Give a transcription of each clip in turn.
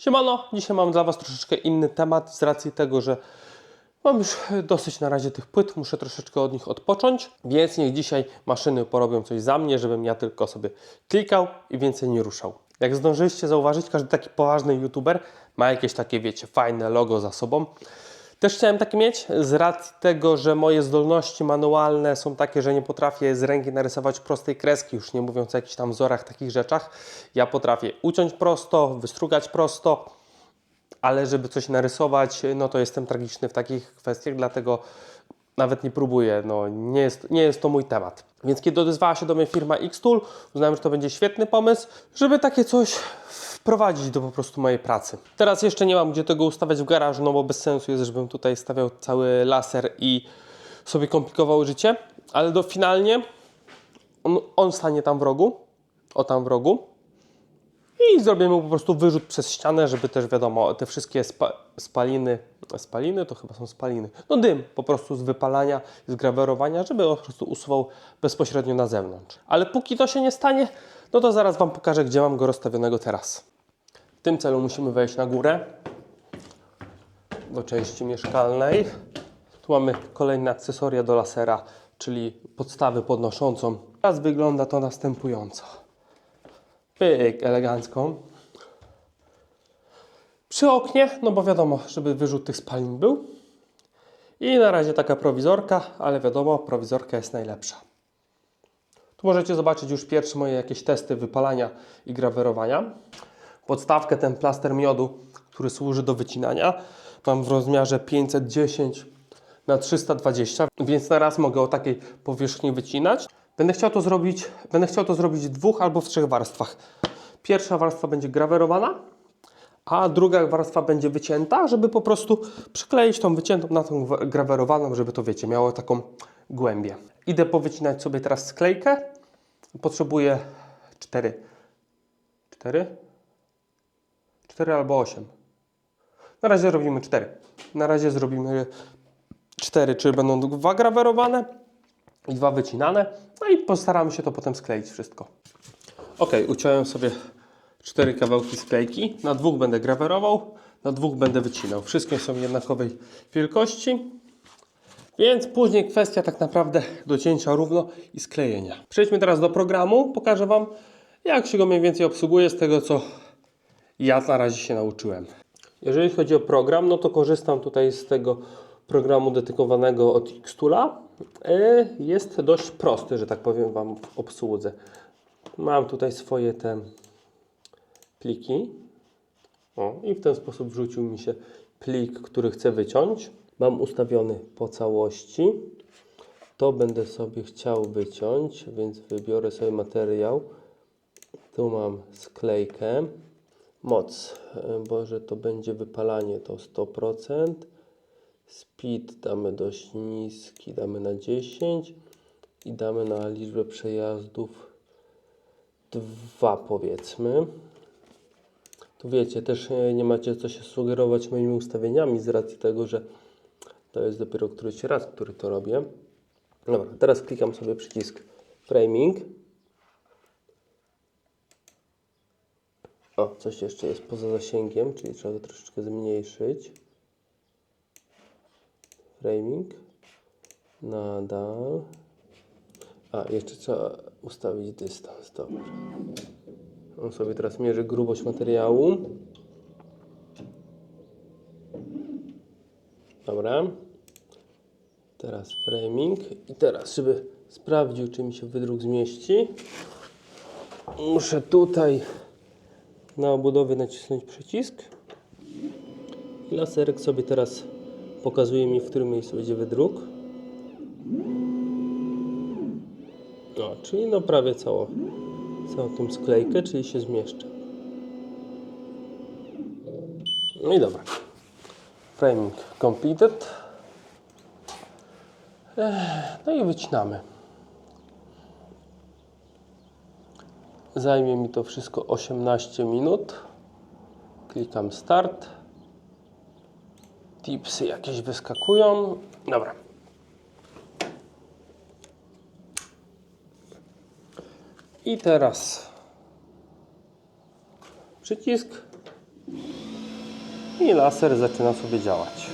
Siemano, dzisiaj mam dla Was troszeczkę inny temat z racji tego, że mam już dosyć na razie tych płyt, muszę troszeczkę od nich odpocząć, więc niech dzisiaj maszyny porobią coś za mnie, żebym ja tylko sobie klikał i więcej nie ruszał. Jak zdążyliście zauważyć, każdy taki poważny youtuber ma jakieś takie, wiecie, fajne logo za sobą. Też chciałem takie mieć z racji tego, że moje zdolności manualne są takie, że nie potrafię z ręki narysować prostej kreski, już nie mówiąc o jakichś tam wzorach, takich rzeczach. Ja potrafię uciąć prosto, wystrugać prosto, ale żeby coś narysować, no to jestem tragiczny w takich kwestiach, dlatego nawet nie próbuję, no nie jest, nie jest to mój temat. Więc kiedy odezwała się do mnie firma Xtool, uznałem, że to będzie świetny pomysł, żeby takie coś wprowadzić do po prostu mojej pracy. Teraz jeszcze nie mam gdzie tego ustawiać w garażu, no bo bez sensu jest, żebym tutaj stawiał cały laser i sobie komplikował życie, ale do finalnie on, on stanie tam w rogu, o tam w rogu, i zrobię mu po prostu wyrzut przez ścianę, żeby też wiadomo, te wszystkie spa spaliny, spaliny to chyba są spaliny, no dym po prostu z wypalania, z grawerowania, żeby on po prostu usuwał bezpośrednio na zewnątrz. Ale póki to się nie stanie, no to zaraz Wam pokażę, gdzie mam go rozstawionego teraz. W tym celu musimy wejść na górę do części mieszkalnej. Tu mamy kolejne akcesoria do lasera, czyli podstawę podnoszącą. Teraz wygląda to następująco. Pyk, elegancko. Przy oknie, no bo wiadomo, żeby wyrzut tych spalin był. I na razie taka prowizorka, ale wiadomo, prowizorka jest najlepsza. Tu możecie zobaczyć już pierwsze moje jakieś testy wypalania i grawerowania. Podstawkę, ten plaster miodu, który służy do wycinania, mam w rozmiarze 510 na 320, więc na raz mogę o takiej powierzchni wycinać. Będę chciał to zrobić, będę chciał to zrobić w dwóch albo w trzech warstwach. Pierwsza warstwa będzie grawerowana, a druga warstwa będzie wycięta, żeby po prostu przykleić tą wyciętą na tą wa- grawerowaną, żeby to wiecie, miało taką głębię. Idę powycinać sobie teraz sklejkę. Potrzebuję 4. 4? 4 albo 8. Na razie robimy 4. Na razie zrobimy 4, czy będą dwa grawerowane i dwa wycinane. No i postaramy się to potem skleić wszystko. Ok, uciąłem sobie cztery kawałki sklejki. Na dwóch będę grawerował, na dwóch będę wycinał. Wszystkie są jednakowej wielkości. Więc później kwestia tak naprawdę docięcia równo i sklejenia. Przejdźmy teraz do programu. Pokażę Wam, jak się go mniej więcej obsługuje z tego, co ja na razie się nauczyłem. Jeżeli chodzi o program, no to korzystam tutaj z tego programu dedykowanego od Xtoola. E, Jest dość prosty, że tak powiem Wam w obsłudze. Mam tutaj swoje te pliki. O, I w ten sposób wrzucił mi się plik, który chcę wyciąć. Mam ustawiony po całości. To będę sobie chciał wyciąć, więc wybiorę sobie materiał. Tu mam sklejkę. Moc, e, bo że to będzie wypalanie to 100%. Speed damy dość niski, damy na 10 i damy na liczbę przejazdów 2 powiedzmy. Tu wiecie, też e, nie macie co się sugerować moimi ustawieniami z racji tego, że to jest dopiero któryś raz, który to robię. Dobra, teraz klikam sobie przycisk framing. O, coś jeszcze jest poza zasięgiem, czyli trzeba to troszeczkę zmniejszyć. Framing. Nadal. A, jeszcze trzeba ustawić dystans. Dobra. On sobie teraz mierzy grubość materiału. Dobra. Teraz framing. I teraz, żeby sprawdził, czy mi się wydruk zmieści, muszę tutaj na obudowie nacisnąć przycisk. I laserek sobie teraz pokazuje mi, w którym miejscu będzie wydruk. No, czyli no prawie cało, całą tą sklejkę, czyli się zmieszcza. No i dobra. Framing completed. No i wycinamy. Zajmie mi to wszystko 18 minut. Klikam start. Tipsy jakieś wyskakują. Dobra. I teraz przycisk i laser zaczyna sobie działać.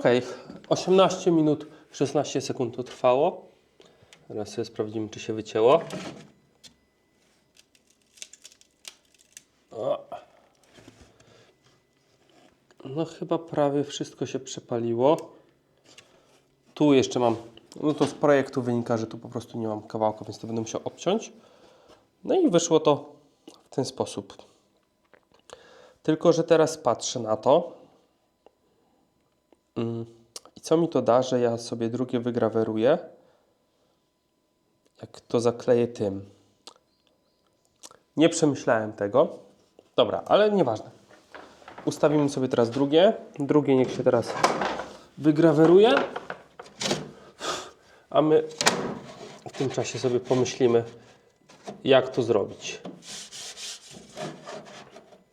Ok, 18 minut 16 sekund to trwało. Teraz sobie sprawdzimy, czy się wycięło. No chyba prawie wszystko się przepaliło. Tu jeszcze mam, no to z projektu wynika, że tu po prostu nie mam kawałka, więc to będę musiał obciąć. No i wyszło to w ten sposób. Tylko, że teraz patrzę na to. I co mi to da, że ja sobie drugie wygraweruję? Jak to zakleję tym. Nie przemyślałem tego. Dobra, ale nieważne. Ustawimy sobie teraz drugie. Drugie niech się teraz wygraweruje. A my w tym czasie sobie pomyślimy, jak to zrobić.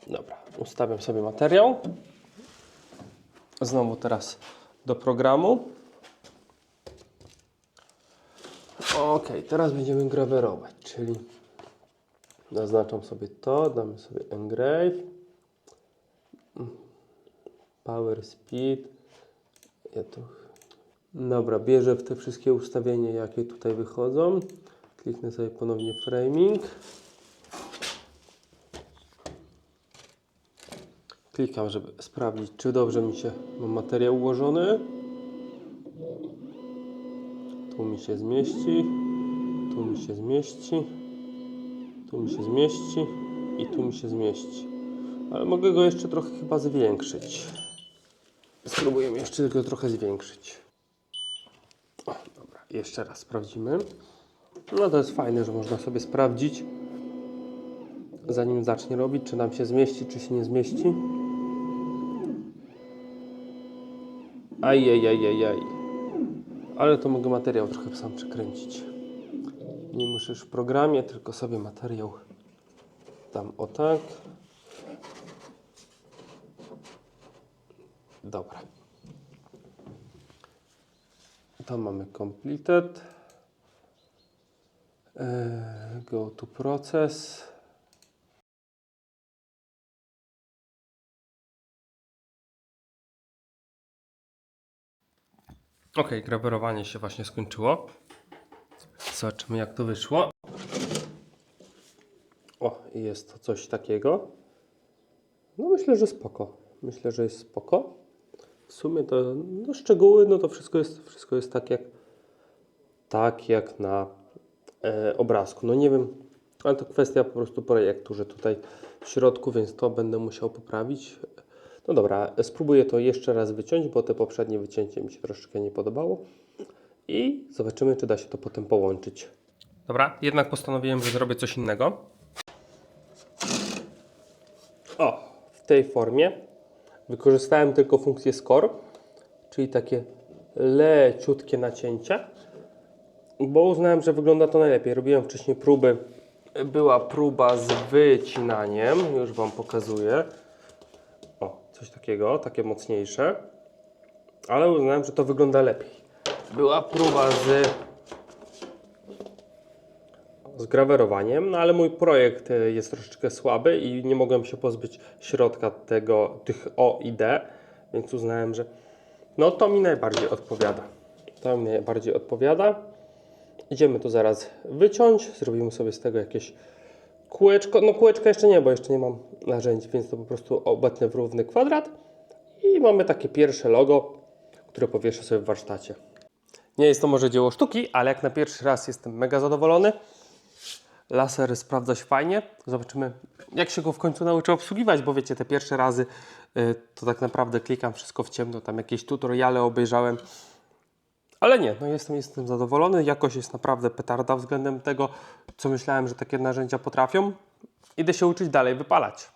Dobra, ustawiam sobie materiał. Znowu teraz do programu. Ok, teraz będziemy grawerować, czyli naznaczam sobie to, damy sobie engrave, power speed. Ja tu... Dobra, bierze w te wszystkie ustawienia, jakie tutaj wychodzą. Kliknę sobie ponownie framing. Klikam, żeby sprawdzić, czy dobrze mi się mam materiał ułożony. Tu mi się zmieści, tu mi się zmieści, tu mi się zmieści i tu mi się zmieści. Ale mogę go jeszcze trochę chyba zwiększyć. Spróbujemy jeszcze go trochę zwiększyć. O, dobra, jeszcze raz sprawdzimy. No to jest fajne, że można sobie sprawdzić, zanim zacznie robić, czy nam się zmieści, czy się nie zmieści. Ajajajajaj. Ale to mogę materiał trochę sam przekręcić. Nie muszę już w programie, tylko sobie materiał dam o tak. Dobra. Tam mamy completed. Eee, go to process. Ok, grawerowanie się właśnie skończyło. Zobaczymy jak to wyszło. O, jest to coś takiego. No myślę, że spoko. Myślę, że jest spoko. W sumie to no szczegóły, no to wszystko jest, wszystko jest tak jak tak jak na e, obrazku. No nie wiem, ale to kwestia po prostu projektu, że tutaj w środku, więc to będę musiał poprawić. No dobra, spróbuję to jeszcze raz wyciąć, bo te poprzednie wycięcie mi się troszeczkę nie podobało. I zobaczymy, czy da się to potem połączyć. Dobra, jednak postanowiłem, że zrobię coś innego. O, w tej formie wykorzystałem tylko funkcję score, czyli takie leciutkie nacięcia, bo uznałem, że wygląda to najlepiej. Robiłem wcześniej próby, była próba z wycinaniem, już Wam pokazuję. Coś takiego, takie mocniejsze, ale uznałem, że to wygląda lepiej. Była próba z z grawerowaniem, no ale mój projekt e, jest troszeczkę słaby i nie mogłem się pozbyć środka tego, tych O i D, więc uznałem, że no to mi najbardziej odpowiada. To mi najbardziej odpowiada. Idziemy to zaraz wyciąć, zrobimy sobie z tego jakieś kółeczko. No kółeczka jeszcze nie, bo jeszcze nie mam narzędzi, więc to po prostu obetnę w równy kwadrat i mamy takie pierwsze logo, które powieszę sobie w warsztacie. Nie jest to może dzieło sztuki, ale jak na pierwszy raz jestem mega zadowolony. Laser sprawdza się fajnie. Zobaczymy, jak się go w końcu nauczę obsługiwać, bo wiecie, te pierwsze razy y, to tak naprawdę klikam wszystko w ciemno, tam jakieś tutoriale obejrzałem. Ale nie, no jestem, jestem zadowolony. Jakość jest naprawdę petarda względem tego, co myślałem, że takie narzędzia potrafią. Idę się uczyć dalej wypalać.